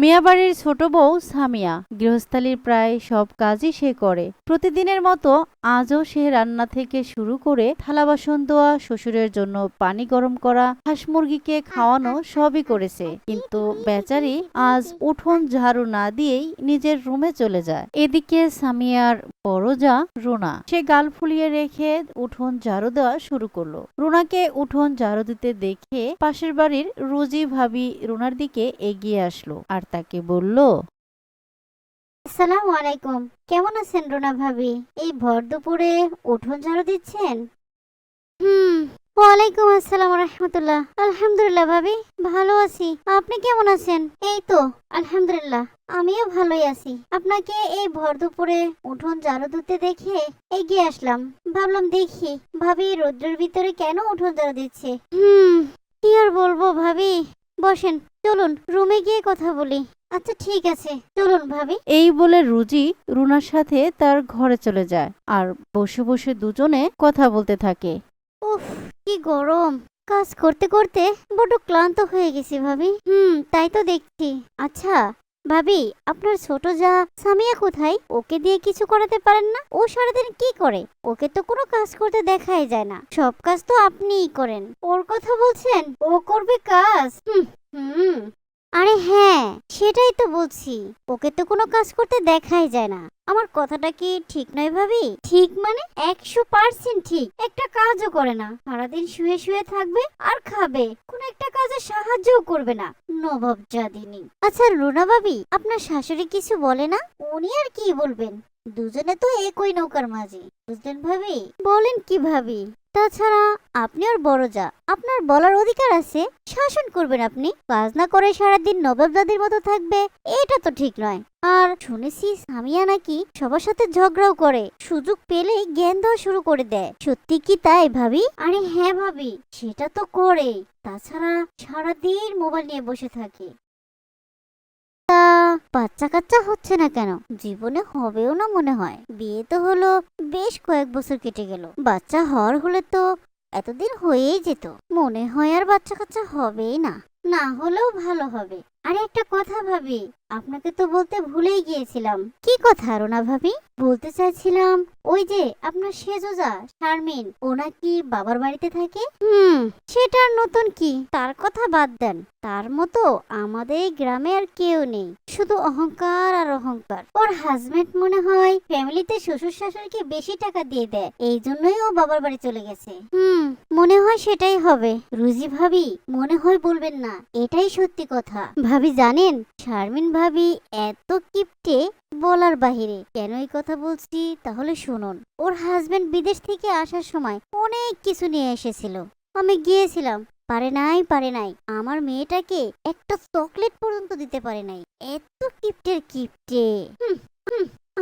মিয়াবাড়ির ছোট বউ সামিয়া। গৃহস্থালির প্রায় সব কাজই সে করে। প্রতিদিনের মতো আজও সে রান্না থেকে শুরু করে থালা বাসন ধোয়া, শ্বশুরের জন্য পানি গরম করা, হাঁস মুরগিকে খাওয়ানো সবই করেছে। কিন্তু বেচারি আজ উঠোন ঝাড়ু না দিয়েই নিজের রুমে চলে যায়। এদিকে সামিয়ার বড় যা রুনা। সে গাল ফুলিয়ে রেখে উঠোন ঝাড়ু দেওয়া শুরু করল। রুনাকে উঠোন ঝাড়ু দিতে দেখে পাশের বাড়ির রোজি ভাবি রুনার দিকে এগিয়ে আসলো। আর তাকে বলল আসসালামু আলাইকুম। কেমন আছেন রুনা ভাবি? এই ভর দুপুরে উঠোন ঝাড়ু দিচ্ছেন? হুম। ওয়ালাইকুম আসসালাম রহমতুল্লাহ। আলহামদুলিল্লাহ ভাবি ভালো আছি। আপনি কেমন আছেন? এই তো আলহামদুলিল্লাহ। আমিও ভালোই আছি। আপনাকে এই ভর দুপুরে উঠোন ঝাড়ু দিতে দেখে এগিয়ে আসলাম। ভাবলাম দেখি ভাবি রৌদ্রের ভিতরে কেন উঠোন ঝাড়ু দিচ্ছে? হুম। কি আর বলব ভাবি? বসেন। চলুন রুমে গিয়ে কথা বলি। আচ্ছা ঠিক আছে। চলুন ভাবি। এই বলে রুজি রুনার সাথে তার ঘরে চলে যায় আর বসে বসে দুজনে কথা বলতে থাকে। উফ কি গরম। কাজ করতে করতে বড্ড ক্লান্ত হয়ে গেছি ভাবি। হুম তাই তো দেখছি। আচ্ছা ভাবি, আপনার ছোট যা সামিয়া কোথায়? ওকে দিয়ে কিছু করাতে পারেন না? ও সারাদিন কি করে? ওকে তো কোনো কাজ করতে দেখাই যায় না। সব কাজ তো আপনিই করেন। ওর কথা বলছেন? ও করবে কাজ? হুম আরে হ্যাঁ সেটাই তো বলছি। ওকে তো কোনো কাজ করতে দেখাই যায় না। আমার কথাটা কি ঠিক নয় ভাবি? ঠিক মানে একশো পার্সেন্ট ঠিক। একটা কাজও করে না। সারাদিন শুয়ে শুয়ে থাকবে আর খাবে। কোন একটা কাজে সাহায্যও করবে না। নবাব জাদিনী আচ্ছা রুনা ভাবি, আপনার শাশুড়ি কিছু বলে না? উনি আর কি বলবেন? দুজনে তো একই নৌকার মাঝি, বুঝলেন ভাবি? বলেন কি ভাবি? তাছাড়া আপনি ওর বড় যা আপনার বলার অধিকার আছে। শাসন করবেন আপনি। কাজ না করে সারাদিন নবাব দাদির মতো থাকবে, এটা তো ঠিক নয়। আর শুনেছি সামিয়া নাকি সবার সাথে ঝগড়াও করে, সুযোগ পেলেই জ্ঞান দেওয়া শুরু করে দেয়। সত্যি কি তাই ভাবি? আরে হ্যাঁ ভাবি, সেটা তো করে তাছাড়া সারাদিন মোবাইল নিয়ে বসে থাকে। তা বাচ্চা কাচ্চা হচ্ছে না কেন? জীবনে হবেও না মনে হয়। বিয়ে তো হলো বেশ কয়েক বছর কেটে গেল। বাচ্চা হওয়ার হলে তো এতদিন হয়েই যেত। মনে হয় আর বাচ্চা কাচ্চা হবেই না। না হলেও ভালো হবে। আরে একটা কথা ভাবি, আপনাকে তো বলতে ভুলেই গিয়েছিলাম। কি কথা, রোনা ভাবি? বলতে চাইছিলাম, ওই যে আপনার সেজোজা, শারমিন, ও নাকি বাবার বাড়িতে থাকে? হুম, সেটা নতুন কি? তার কথা বাদ দেন, তার মতো আমাদের গ্রামে আর কেউ নেই। শুধু অহংকার আর অহংকার। ওর হাজবেন্ড মনে হয় ফ্যামিলিতে শ্বশুর শাশুড়িকে বেশি টাকা দিয়ে দেয়, এই জন্যই ও বাবার বাড়ি চলে গেছে। হুম, মনে হয় সেটাই হবে। রুজি ভাবি, মনে হয় বলবেন না, এটাই সত্যি কথা। ভাবি জানেন, শারমিন ভাবি এত কিপটে বলার বাহিরে। কেন এই কথা বলছি? তাহলে শুনুন। ওর হাজবেন্ড বিদেশ থেকে আসার সময় অনেক কিছু নিয়ে এসেছিল। আমি গিয়েছিলাম। পারে নাই পারে নাই। আমার মেয়েটাকে একটা চকলেট পর্যন্ত দিতে পারে নাই। এত কিপটের কিপটে।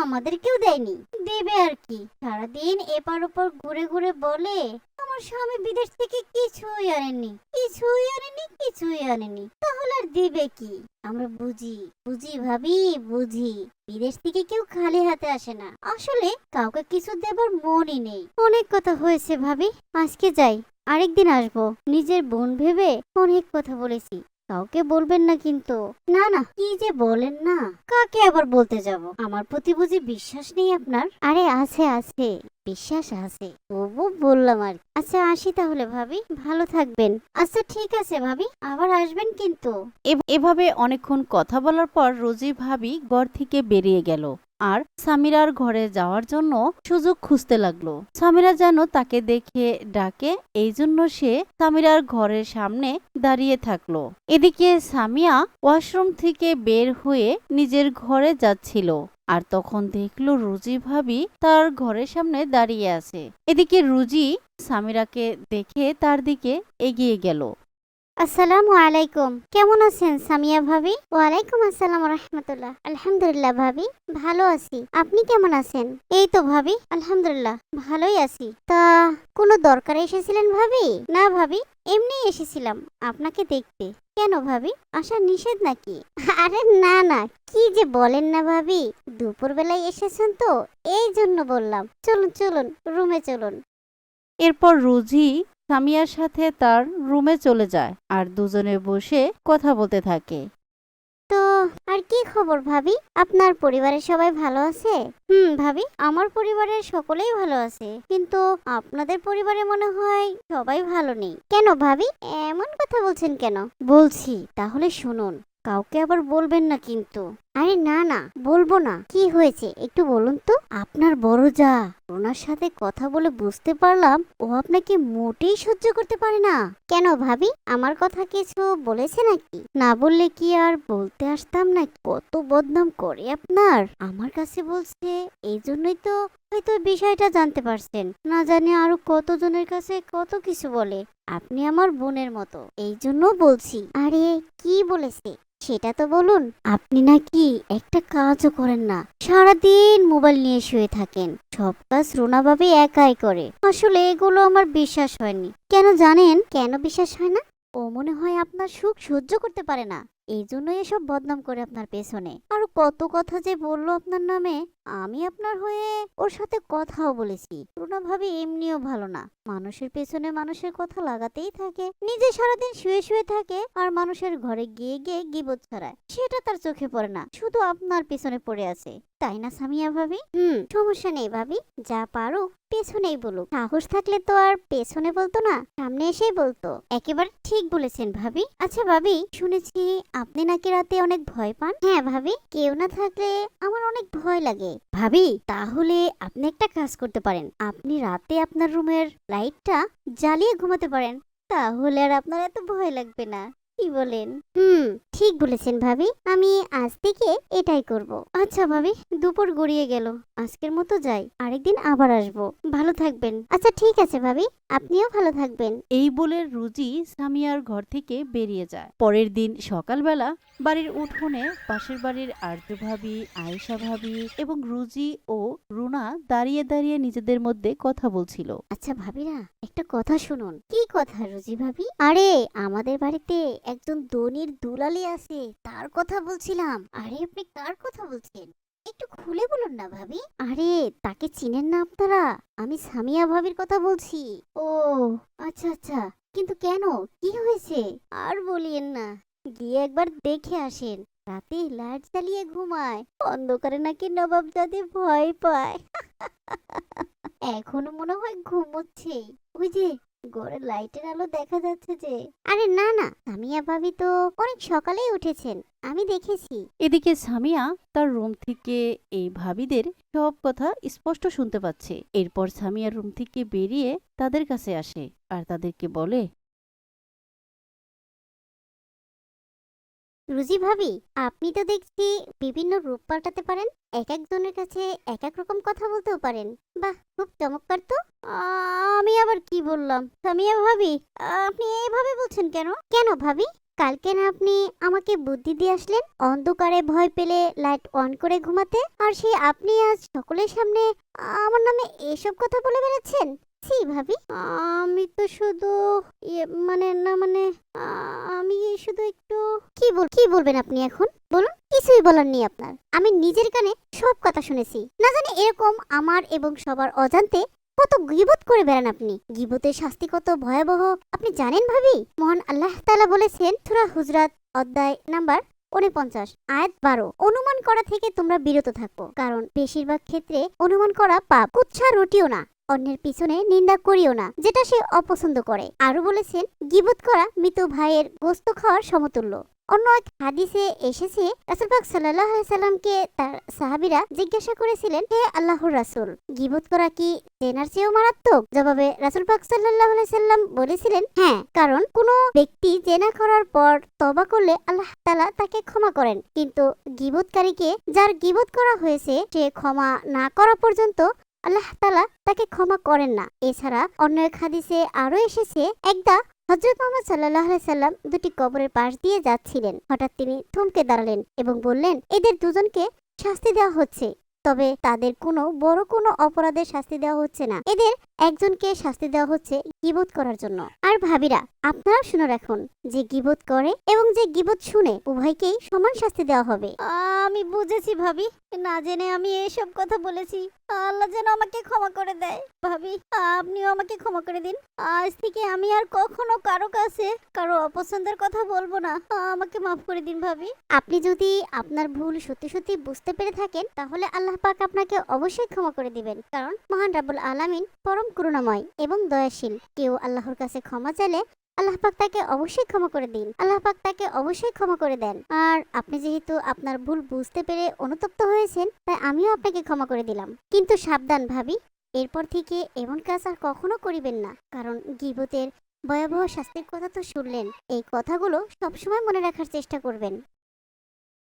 আমাদেরকেও দেয়নি। দেবে আর কি। সারাদিন এপার ওপর ঘুরে ঘুরে বলে, আমার স্বামী বিদেশ থেকে কিছুই আনেনি কিছুই আনেনি কিছুই আনেনি তাহলে আর দিবে কি? আমরা বুঝি বুঝি ভাবি, বুঝি। বিদেশ থেকে কেউ খালি হাতে আসে না। আসলে কাউকে কিছু দেবার মনই নেই। অনেক কথা হয়েছে ভাবি। আজকে যাই, আরেকদিন আসব। নিজের বোন ভেবে অনেক কথা বলেছি। কাউকে বলবেন না কিন্তু। না না, কি যে বলেন না। কাকে আবার বলতে যাব? আমার প্রতি বুঝি বিশ্বাস নেই আপনার? আরে, আছে আছে। বিশ্বাস আছে তবু বললাম আর আচ্ছা আসি তাহলে ভাবি, ভালো থাকবেন। আচ্ছা ঠিক আছে ভাবি, আবার আসবেন কিন্তু। এভাবে অনেকক্ষণ কথা বলার পর রোজি ভাবি ঘর থেকে বেরিয়ে গেল। আর সামিরার ঘরে যাওয়ার জন্য সুযোগ খুঁজতে লাগল। সামিরা যেন তাকে দেখে ডাকে, এই জন্য সে সামিরার ঘরের সামনে দাঁড়িয়ে থাকল। এদিকে সামিয়া ওয়াশরুম থেকে বের হয়ে নিজের ঘরে যাচ্ছিল। আর তখন দেখল রুজি ভাবি তার ঘরের সামনে দাঁড়িয়ে আছে। এদিকে রুজি সামিরাকে দেখে তার দিকে এগিয়ে গেল। আসসালামু আলাইকুম। কেমন আছেন সামিয়া ভাবি? ওয়ালাইকুম আসসালাম রহমতুল্লাহ। আলহামদুলিল্লাহ ভাবি, ভালো আছি। আপনি কেমন আছেন? এই তো ভাবি, আলহামদুলিল্লাহ, ভালোই আছি। তা কোনো দরকারে এসেছিলেন ভাবি? না ভাবি, এমনি এসেছিলাম। আপনাকে দেখতে। কেন ভাবি? আসা নিষেধ নাকি? আরে না না, কি যে বলেন না ভাবি। দুপুরবেলায় এসেছেন তো, এই জন্য বললাম। চলুন চলুন, রুমে চলুন। এরপর রুজি সামিয়ার সাথে তার রুমে চলে যায় আর দুজনে বসে কথা বলতে থাকে। তো, আর কি খবর ভাবি? আপনার পরিবারের সবাই ভালো আছে? হুম, ভাবি, আমার পরিবারের সকলেই ভালো আছে। কিন্তু আপনাদের পরিবারে মনে হয় সবাই ভালো নেই। কেন ভাবি? এমন কথা বলছেন কেন? বলছি, তাহলে শুনুন, কাউকে আবার বলবেন না কিন্তু। আরে না না, বলব না। কি হয়েছে? একটু বলুন তো। আপনার বড় যা। ওনার সাথে কথা বলে বুঝতে পারলাম ও আপনাকে মোটেই সহ্য করতে পারে না। কেন ভাবি? আমার কথা কিছু বলেছে নাকি? না বললে কি আর বলতে আসতাম না কত বদনাম করে আপনার। আমার কাছে বলছে, এই জন্যই তো হয়তো বিষয়টা জানতে পারছেন। না জানি আরও কতজনের কাছে কত কিছু বলে। আপনি আমার বোনের মতো। এই জন্য বলছি। আরে, কি বলেছে? সেটা তো বলুন। আপনি নাকি একটা কাজও করেন না। সারাদিন মোবাইল নিয়ে শুয়ে থাকেন। সব কাজ রোনাভাবে একাই করে। আসলে এগুলো আমার বিশ্বাস হয়নি। কেন জানেন? কেন বিশ্বাস হয় না? ও মনে হয় আপনার সুখ সহ্য করতে পারে না। এই জন্যই এসব বদনাম করে আপনার পেছনে। আর কত কথা যে বলল আপনার নামে, আমি আপনার হয়ে ওর সাথে কথাও বলেছি। রুনা ভাবি এমনিও ভালো না। মানুষের পেছনে মানুষের কথা লাগাতেই থাকে। নিজে সারাদিন শুয়ে শুয়ে থাকে আর মানুষের ঘরে গিয়ে গিয়ে গিবত ছড়ায়। সেটা তার চোখে পড়ে না। শুধু আপনার পেছনে পড়ে আছে। তাই না সামিয়া ভাবি? হুম। সমস্যা নেই ভাবি যা পারো পেছনেই বলুক। সাহস থাকলে তো আর পেছনে বলতো না সামনে এসেই বলতো। একেবারে ঠিক বলেছেন ভাবি। আচ্ছা ভাবি শুনেছি আপনি নাকি রাতে অনেক ভয় পান? হ্যাঁ ভাবি কেউ না থাকলে আমার অনেক ভয় লাগে। ভাবি তাহলে আপনি একটা কাজ করতে পারেন। আপনি রাতে আপনার রুমের লাইটটা জ্বালিয়ে ঘুমাতে পারেন। তাহলে আর আপনার এত ভয় লাগবে না। কি বলেন। হুম ঠিক বলেছেন ভাবি। আমি আজ থেকে এটাই করব। আচ্ছা ভাবি দুপুর গড়িয়ে গেল। আজকের মতো যাই। আরেকদিন আবার আসব। ভালো থাকবেন। আচ্ছা ঠিক আছে ভাবি। আপনিও ভালো থাকবেন। এই বলে রুজি সামিয়ার ঘর থেকে বেরিয়ে যায়। পরের দিন সকালবেলা বাড়ির উঠোনে পাশের বাড়ির আর্য ভাবি আয়েশা ভাবি এবং রুজি ও রুনা দাঁড়িয়ে দাঁড়িয়ে নিজেদের মধ্যে কথা বলছিল। আচ্ছা ভাবিরা একটা কথা শুনুন। কি কথা, রুজি ভাবি? আরে, আমাদের বাড়িতে একজন দনির দুলালি আছে, তার কথা বলছিলাম। আরে, আপনি কার কথা বলছেন? একটু খুলে বলুন না ভাবি। আরে, তাকে চিনেন না আপনারা? আমি সামিয়া ভাবির কথা বলছি। ও আচ্ছা আচ্ছা। কিন্তু কেন? কি হয়েছে? আর বলিয়েন না। গিয়ে একবার দেখে আসেন। রাতে লাইট জ্বালিয়ে ঘুমায়। অন্ধকারে নাকি নবাবজাদি ভয় পায়। এখনও মনে হয় ঘুমোচ্ছে ওই যে ঘরের লাইটের আলো দেখা যাচ্ছে যে। আরে না না, সামিয়া ভাবি তো অনেক সকালেই উঠেছেন, আমি দেখেছি। এদিকে সামিয়া তার রুম থেকে এই ভাবিদের সব কথা স্পষ্ট শুনতে পাচ্ছে। এরপর সামিয়ার রুম থেকে বেরিয়ে তাদের কাছে আসে আর তাদেরকে বলে রুজি ভাবি, আপনি তো দেখছি বিভিন্ন রূপ পাল্টাতে পারেন, এক একজনের কাছে এক এক রকম কথা বলতেও পারেন। বাহ, খুব চমৎকার তো। আমি আবার কি বললাম? সামিয়া ভাবি আপনি এইভাবে বলছেন কেন? কেন ভাবি? কালকে না আপনি আমাকে বুদ্ধি দিয়ে আসলেন, অন্ধকারে ভয় পেলে লাইট অন করে ঘুমাতে, আর সেই আপনি আজ সকলের সামনে আমার নামে এসব কথা বলে বেড়াচ্ছেন? ছি ভাবি আমি তো শুধু ইয়ে মানে না মানে শুধু একটু কি বল, কি বলবেন আপনি এখন? বলুন, কিছুই বলার নেই আপনার। আমি নিজের কানে সব কথা শুনেছি। না জানি এরকম আমার এবং সবার অজান্তে কত গিবত করে বেড়ান আপনি। গিবতের শাস্তি কত ভয়াবহ, আপনি জানেন ভাবি? মহান আল্লাহ তালা বলেছেন, সূরা হুজরাত, অধ্যায় নাম্বার উনপঞ্চাশ, আয়াত বারো, অনুমান করা থেকে তোমরা বিরত থাকো। কারণ, বেশিরভাগ ক্ষেত্রে অনুমান করা পাপ। কুচ্ছা রুটিও না। অন্যের পিছনে নিন্দা করিও না, যেটা সে অপছন্দ করে। আরও বলেছেন, গিবত করা মৃত ভাইয়ের গোস্ত খাওয়ার সমতুল্য। অন্য এক হাদিসে এসেছে, রাসুল পাক সাল্লাহ সাল্লামকে তার সাহাবিরা জিজ্ঞাসা করেছিলেন, হে আল্লাহর রাসূল, গিবত করা কি জেনার চেয়েও মারাত্মক? জবাবে রাসুল পাক সাল্লাহ সাল্লাম বলেছিলেন হ্যাঁ কারণ কোনো ব্যক্তি জেনা করার পর তবা করলে আল্লাহ তালা তাকে ক্ষমা করেন। কিন্তু গিবতকারীকে যার গিবত করা হয়েছে, সে ক্ষমা না করা পর্যন্ত আল্লাহ তালা তাকে ক্ষমা করেন না। এছাড়া অন্য এক হাদিসে আরও এসেছে, একদা হজরত মোহাম্মদ সাল্লাহ সাল্লাম দুটি কবরের পাশ দিয়ে যাচ্ছিলেন। হঠাৎ তিনি থমকে দাঁড়ালেন এবং বললেন, এদের দুজনকে শাস্তি দেওয়া হচ্ছে, তবে তাদের কোনো বড় কোনো অপরাধের শাস্তি দেওয়া হচ্ছে না। এদের একজনকে শাস্তি দেওয়া হচ্ছে গিবত করার জন্য। আর ভাবিরা আপনারা শুনে রাখুন যে গিবত করে এবং যে গিবত শুনে উভয়কেই সমান শাস্তি দেওয়া হবে। আমি বুঝেছি ভাবি। না জেনে আমি এসব কথা বলেছি। আল্লাহ যেন আমাকে ক্ষমা করে দেয়। ভাবি আপনিও আমাকে ক্ষমা করে দিন। আজ থেকে আমি আর কখনো কারও কাছে কারও অপছন্দের কথা বলব না। আমাকে মাফ করে দিন ভাবি। আপনি যদি আপনার ভুল সত্যি সত্যি বুঝতে পেরে থাকেন তাহলে আল্লাহ পাক আপনাকে অবশ্যই ক্ষমা করে দিবেন। কারণ মহান রাব্বুল আলামিন পরম করুণাময় এবং দয়াশীল। কেউ আল্লাহর কাছে ক্ষমা চাইলে আল্লাহ পাক তাকে অবশ্যই ক্ষমা করে দিন। আল্লাহ পাক তাকে অবশ্যই ক্ষমা করে দেন। আর আপনি যেহেতু আপনার ভুল বুঝতে পেরে অনুতপ্ত হয়েছেন, তাই আমিও আপনাকে ক্ষমা করে দিলাম। কিন্তু সাবধান ভাবি, এরপর থেকে এমন কাজ আর কখনো করিবেন না। কারণ গিবতের ভয়াবহ শাস্তির কথা তো শুনলেন। এই কথাগুলো সবসময় মনে রাখার চেষ্টা করবেন।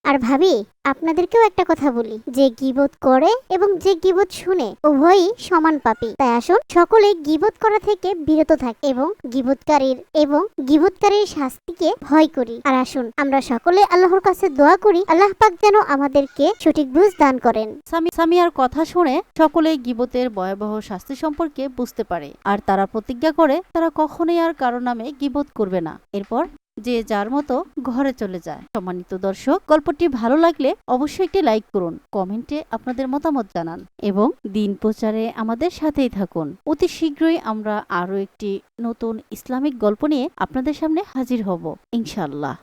আর ভাবি, আপনাদেরকেও একটা কথা বলি। যে গিবত করে এবং যে গিবত শুনে উভয়ই সমান পাপী। তাই আসুন, সকলে গিবত করা থেকে বিরত থাকি এবং গিবতকারীর এবং গিবতকারীর শাস্তিকে ভয় করি। আর আসুন, আমরা সকলে আল্লাহর কাছে দোয়া করি, আল্লাহ পাক যেন আমাদেরকে সঠিক বুঝ দান করেন। সামি- সামিয়ার কথা শুনে সকলে গিবতের ভয়াবহ শাস্তি সম্পর্কে বুঝতে পারে। আর তারা প্রতিজ্ঞা করে, তারা কখনোই আর কারও নামে গিবত করবে না। এরপর যে যার মতো ঘরে চলে যায়। সম্মানিত দর্শক, গল্পটি ভালো লাগলে অবশ্যই একটি লাইক করুন, কমেন্টে আপনাদের মতামত জানান এবং দিন প্রচারে আমাদের সাথেই থাকুন। অতি শীঘ্রই আমরা আরও একটি নতুন ইসলামিক গল্প নিয়ে আপনাদের সামনে হাজির হব ইনশাল্লাহ